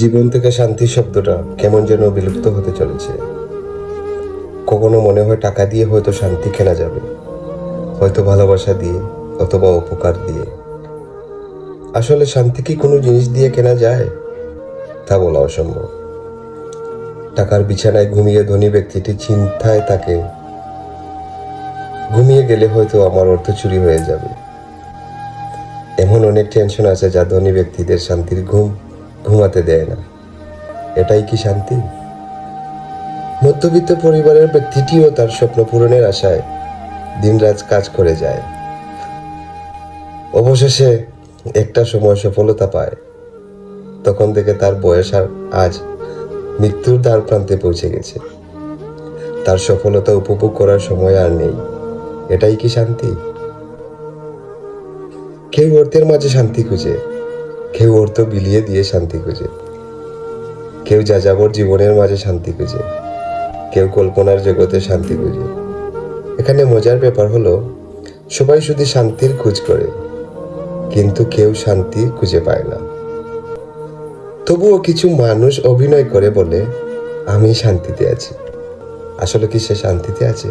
জীবন থেকে শান্তি শব্দটা কেমন যেন বিলুপ্ত হতে চলেছে। কখনো মনে হয় টাকা দিয়ে হয়তো শান্তি কেনা যাবে, হয়তো ভালোবাসা দিয়ে, অথবা উপকার দিয়ে। আসলে শান্তি কি কোনো জিনিস দিয়ে কেনা যায়? তা বলা অসম্ভব। টাকার বিছানায় ঘুমিয়ে ধনী ব্যক্তিটি চিন্তায় তাকে, ঘুমিয়ে গেলে হয়তো আমার অর্থ চুরি হয়ে যাবে। এমন অনেক টেনশন আছে যা ধনী ব্যক্তিদের শান্তির ঘুম ঘুমাতে দেয় না। এটাই কি শান্তি? মধ্যবিত্ত পরিবারের ব্যক্তিটিও তার স্বপ্ন পূরণের আশায় দিনরাত কাজ করে যায়। অবশেষে একটা সময় সফলতা পায়। তখন থেকে তার বয়স আর আজ মৃত্যুর দ্বার প্রান্তে পৌঁছে গেছে। তার সফলতা উপভোগ করার সময় আর নেই। এটাই কি শান্তি? কেউ অর্থের মাঝে শান্তি খুঁজে। কেউ অর্থ বিলিয়ে দিয়ে শান্তি খুঁজে। কেউ যাযাবর জীবনের মাঝে শান্তি খুঁজে। কেউ কল্পনার জগতে শান্তি খুঁজে। এখানে মজার ব্যাপার হলো, সবাই শুধু শান্তির খোঁজ করে, কিন্তু কেউ শান্তি খুঁজে পায় না। তবুও কিছু মানুষ অভিনয় করে বলে, আমি শান্তিতে আছি। আসলে কি সে শান্তিতে আছে?